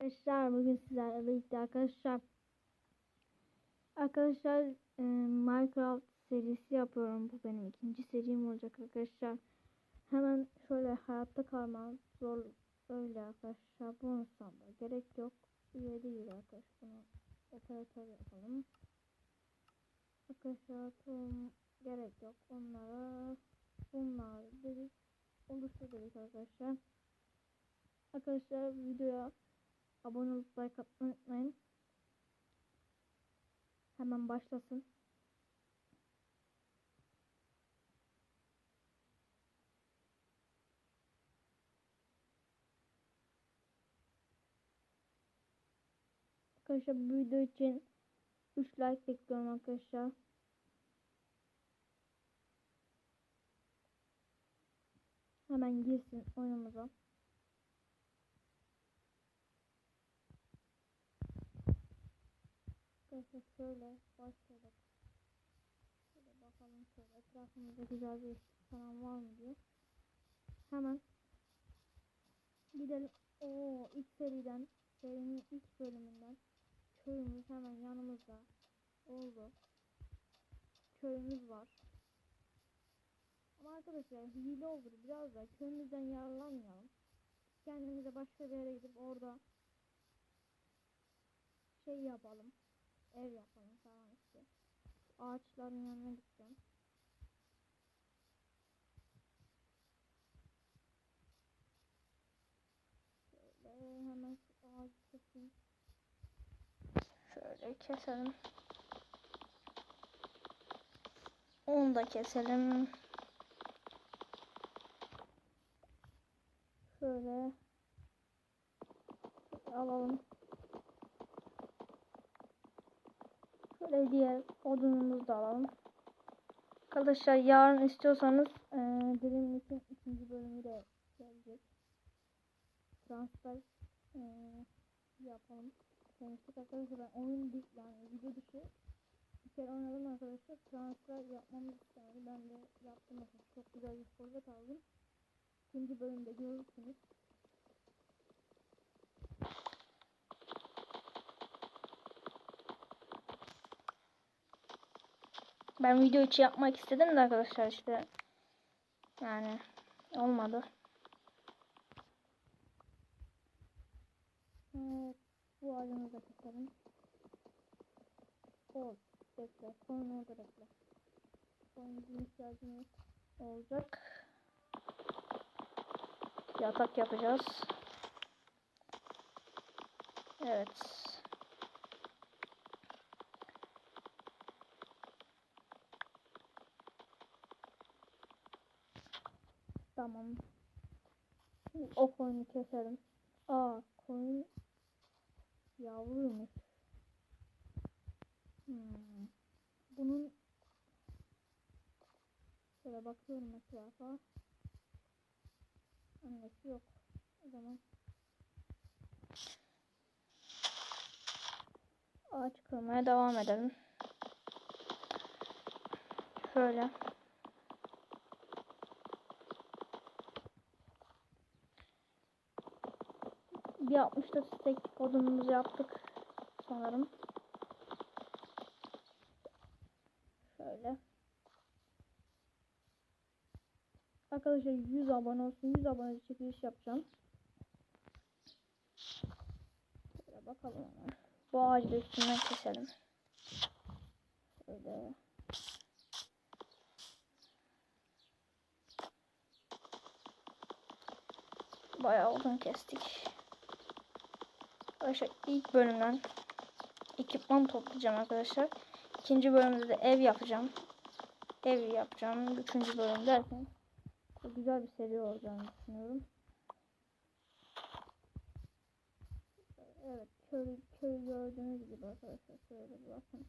Arkadaşlar bugün sizlerle birlikte arkadaşlar Arkadaşlar e, Minecraft serisi yapıyorum. Bu benim ikinci serim olacak arkadaşlar. Hemen şöyle hayatta kalma zor öyle arkadaşlar. Bunu sanma gerek yok. Üye değil arkadaşlar. Bunu operatör yapalım. Arkadaşlar tohum arkadaşlar. Arkadaşlar videoya abone olup like atmayı unutmayın. Hemen başlasın. Arkadaşlar bu video için 3 like bekliyorum arkadaşlar. Hemen girsin oyunumuza. Arkadaşlar şöyle başladık. Şöyle bakalım şöyle etrafımızda güzel bir ışık falan var mı diye. Hemen gidelim. Oo ilk seriden serinin ilk bölümünden köyümüz hemen yanımızda oldu. Köyümüz var. Ama arkadaşlar hile olur biraz da köyümüzden yararlanmayalım. Kendimize başka bir yere gidip orada şey yapalım. Ev yapalım falan işte. Ağaçların yanına gideceğim. Şöyle hemen ağacı keseyim. Şöyle keselim. Onu da keselim. Şöyle alalım. Şöyle diğer odunumuzu da alalım. Arkadaşlar yarın istiyorsanız e, Dreamlik'in ikinci bölümü de gelecek. Transfer e, yapalım. Demiştik arkadaşlar ben oyun dışı yani video dışı bir kere oynadım arkadaşlar. Transfer yapmamız istemedi. Ben de yaptım. Çok güzel bir forvet aldım. İkinci bölümde görürsünüz. Ben video içi yapmak istedim de arkadaşlar işte yani olmadı. Evet, bu ağacımızı da keselim. Ol, bekle, sonra orada bekle. Sonra bizim ihtiyacımız olacak. Yatak yapacağız. Evet. Tamam. O koyunu keselim. Aa koyun yavruymuş. Hmm. Bunun şöyle bakıyorum etrafa. Yok. O zaman ağaç kırmaya devam edelim. Şöyle. Bir 60'da stek odunumuzu yaptık sanırım. Şöyle. Arkadaşlar 100 abone olsun. 100 abone çekiliş yapacağım. Şöyle bakalım hemen. Bu ağacı da üstünden keselim. Şöyle. Bayağı odun kestik. Arkadaşlar ilk bölümden ekipman toplayacağım arkadaşlar. İkinci bölümde de ev yapacağım. Ev yapacağım. Üçüncü bölüm derken çok güzel bir seri olacağını düşünüyorum. Evet köy, köy gördüğünüz gibi arkadaşlar şöyle bakın.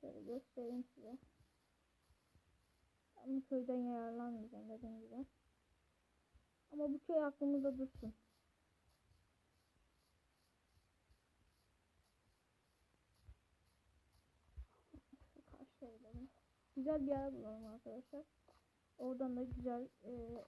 Şöyle göstereyim size. Ama köyden yararlanmayacağım dediğim gibi. Ama bu köy aklımızda dursun. Güzel bir yer bulalım arkadaşlar. Oradan da güzel e,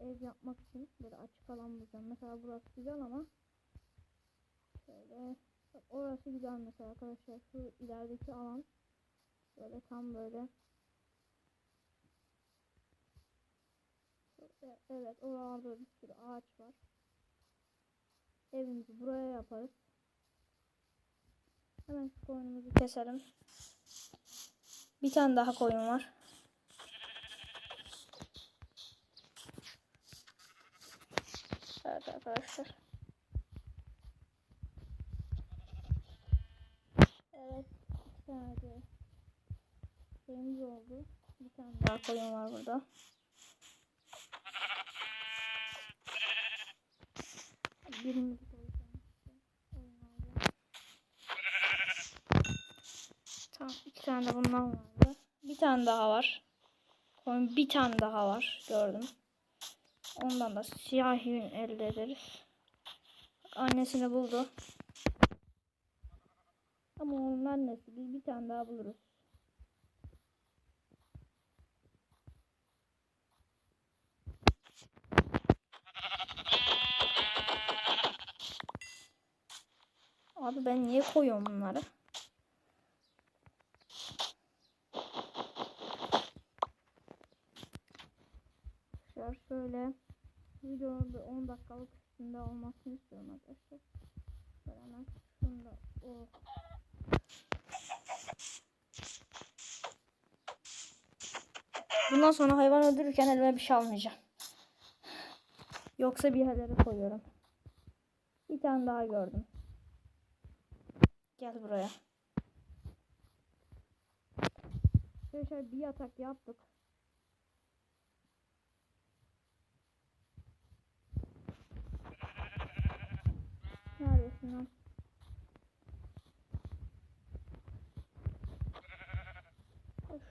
ev yapmak için böyle açık alan bulacağım. Mesela burası güzel ama şöyle orası güzel mesela arkadaşlar. Şu ilerideki alan böyle tam böyle Şöyle, evet oralarda bir sürü ağaç var. Evimizi buraya yaparız. Hemen şu koyunumuzu keselim. Bir tane daha koyun var. Evet arkadaşlar. Evet. Bir tane şeyimiz oldu. Bir tane daha koyun var burada. Oldu. Tamam. iki tane de bundan vardı. Bir tane daha var. Koyun bir tane daha var. Gördüm. Ondan da siyah yün elde ederiz. Annesini buldu. Ama onun annesi biz bir tane daha buluruz. Abi ben niye koyuyorum bunları? Şöyle videonun bir 10 dakikalık üstünde olmasını istiyorum arkadaşlar. Şöyle hemen şunu da oh. Bundan sonra hayvan öldürürken elime bir şey almayacağım. Yoksa bir yerlere koyuyorum. Bir tane daha gördüm. Gel buraya. Şöyle bir yatak yaptık. Lan?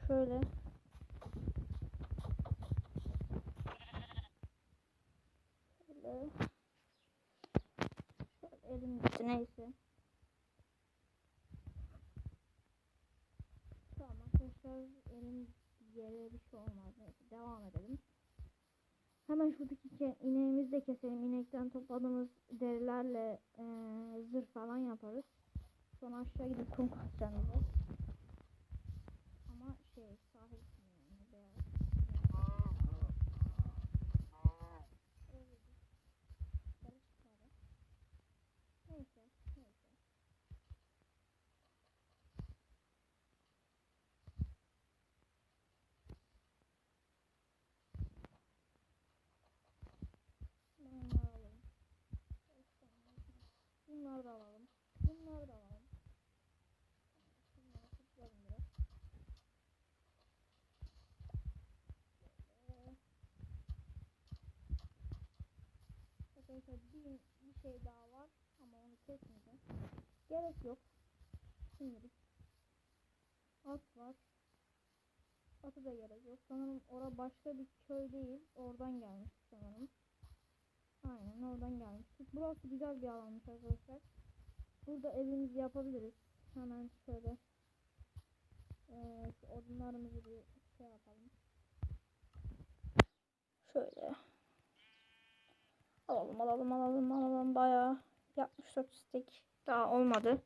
Şöyle. Şöyle. Şöyle elim gitti neyse. Tamam arkadaşlar elim yere bir şey olmaz. Neyse devam edelim. Hemen şuradaki ineğimizi de keselim. İnekten topladığımız derilerle eee zırh falan yaparız. Sonra aşağı gidip kum kazacağız. bize. Ama şey sahil kumu yani beyaz. Öyle bir karışık var. Neyse, neyse. Bunları alalım. Bunları da alalım. Bunları da alalım. Şunları toplayalım biraz. Şöyle. Arkadaşlar bir, bir şey daha var ama onu kesmeyeceğim. Gerek yok. Şimdilik. At var. Atı da gerek yok. Sanırım ora başka bir köy değil. Oradan gelmiş sanırım. Aynen oradan gelmiştik. Burası güzel bir alanmış arkadaşlar. Burada evimizi yapabiliriz. Hemen şöyle şu odunlarımızı bir şey yapalım. Şöyle. Alalım alalım alalım alalım. Bayağı 64 stek daha olmadı.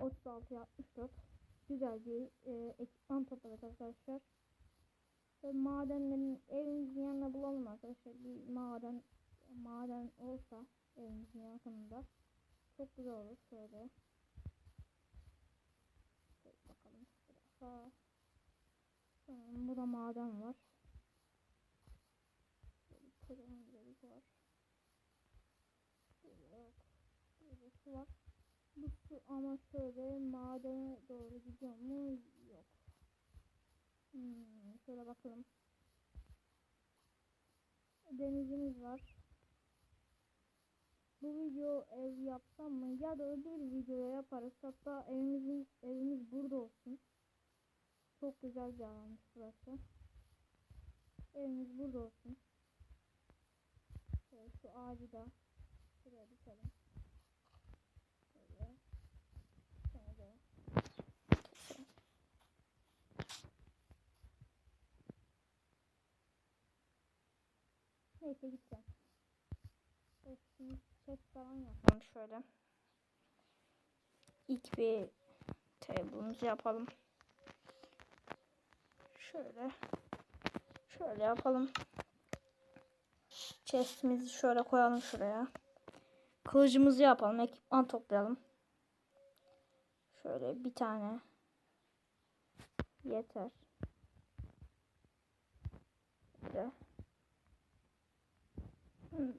36 64. Güzel bir eee, ekipman topladık arkadaşlar. Ve madenlerin evimizin yanına bulalım arkadaşlar. Bir maden maden olsa evimizin yakınında çok güzel olur şöyle. Bakalım daha. Sanırım burada maden var. Böyle kocaman bir delik var. Burada yok. Burada su var. Bu su ama şöyle madene doğru gidiyor mu? Yok. Hmm, şöyle bakalım. Denizimiz var. Bu video ev yapsam mı? Ya da öbür videoya yaparız. Hatta evimizin evimiz burada olsun. Çok güzel bir alanmış burası. Evimiz burada olsun. Şöyle şu ağacı da şuraya dikelim. Şöyle. Sonra da keselim. Neyse gideceğim. Evet, şimdi chest falan yapalım şöyle. İlk bir table'ımızı yapalım. Şöyle. Şöyle yapalım. Chest'imizi şöyle koyalım şuraya. Kılıcımızı yapalım. Ekipman toplayalım. Şöyle bir tane. Yeter. Böyle.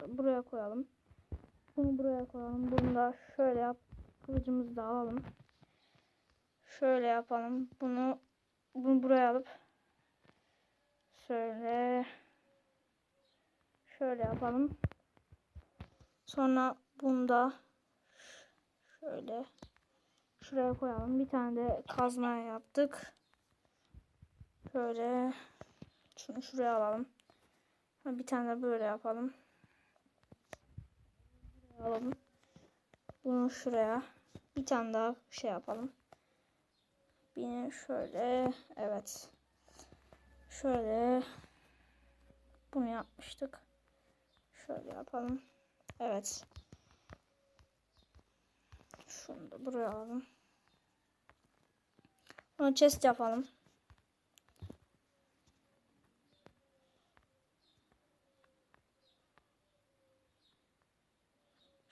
Buraya koyalım. Bunu buraya koyalım. Bunu da şöyle yap. Kılıcımızı da alalım. Şöyle yapalım. Bunu bunu buraya alıp şöyle şöyle yapalım. Sonra bunu da şöyle şuraya koyalım. Bir tane de kazma yaptık. Şöyle şunu şuraya alalım. Bir tane de böyle yapalım. Alalım. Bunu şuraya. Bir tane daha şey yapalım. Bir şöyle. Evet. Şöyle. Bunu yapmıştık. Şöyle yapalım. Evet. Şunu da buraya alalım. Bunu chest yapalım.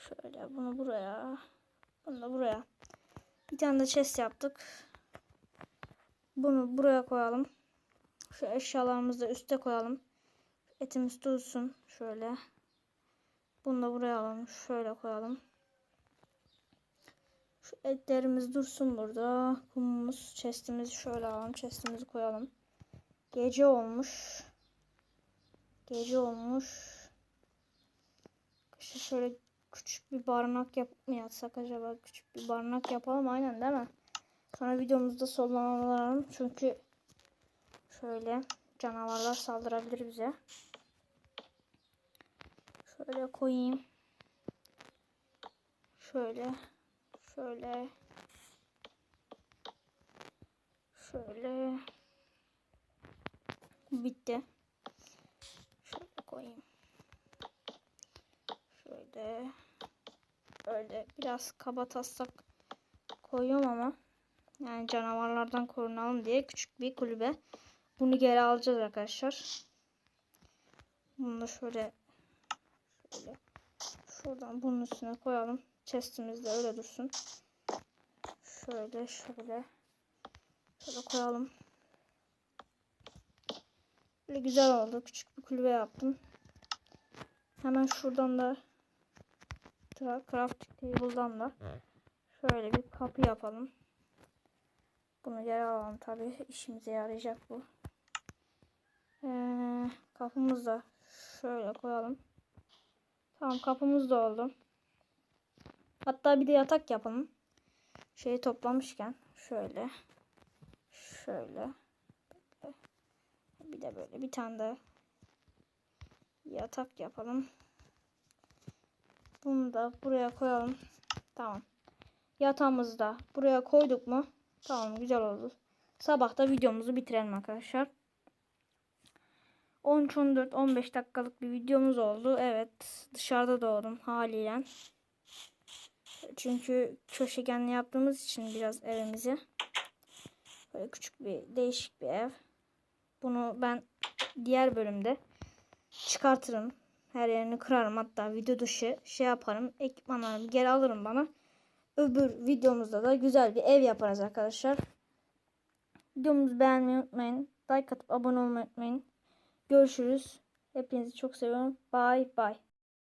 Şöyle bunu buraya. Bunu da buraya. Bir tane de chest yaptık. Bunu buraya koyalım. Şu eşyalarımızı da üste koyalım. Etimiz dursun. Şöyle. Bunu da buraya alalım. Şöyle koyalım. Şu etlerimiz dursun burada. Kumumuz, chestimizi şöyle alalım. Chestimizi koyalım. Gece olmuş. Gece olmuş. Şöyle küçük bir barınak yapıp mı yatsak acaba? Küçük bir barınak yapalım aynen değil mi? Sonra videomuzda sonlandıralım. Çünkü şöyle canavarlar saldırabilir bize. Şöyle koyayım. Şöyle. Şöyle. Şöyle. Bitti. Şöyle koyayım. Şöyle. Böyle biraz kaba taslak koyuyorum ama yani canavarlardan korunalım diye küçük bir kulübe. Bunu geri alacağız arkadaşlar. Bunu da şöyle şöyle şuradan bunun üstüne koyalım. Chestimiz de öyle dursun. Şöyle şöyle şöyle koyalım. Böyle güzel oldu. Küçük bir kulübe yaptım. Hemen şuradan da crafting table'dan da şöyle bir kapı yapalım. Bunu geri alalım tabi işimize yarayacak bu. Ee, kapımızı da şöyle koyalım. Tamam kapımız da oldu. Hatta bir de yatak yapalım. Şeyi toplamışken şöyle şöyle bir de böyle bir tane de yatak yapalım. Bunu da buraya koyalım. Tamam. Yatağımızı da buraya koyduk mu? Tamam güzel oldu. Sabah da videomuzu bitirelim arkadaşlar. 13 14 15 dakikalık bir videomuz oldu. Evet, dışarıda doğdum haliyle. Çünkü köşegenli yaptığımız için biraz evimizi. Böyle küçük bir değişik bir ev. Bunu ben diğer bölümde çıkartırım. Her yerini kırarım hatta video dışı şey yaparım. Ekipmanlarımı geri alırım bana. Öbür videomuzda da güzel bir ev yaparız arkadaşlar. Videomuzu beğenmeyi unutmayın. Like atıp abone olmayı unutmayın. Görüşürüz. Hepinizi çok seviyorum. Bye bye.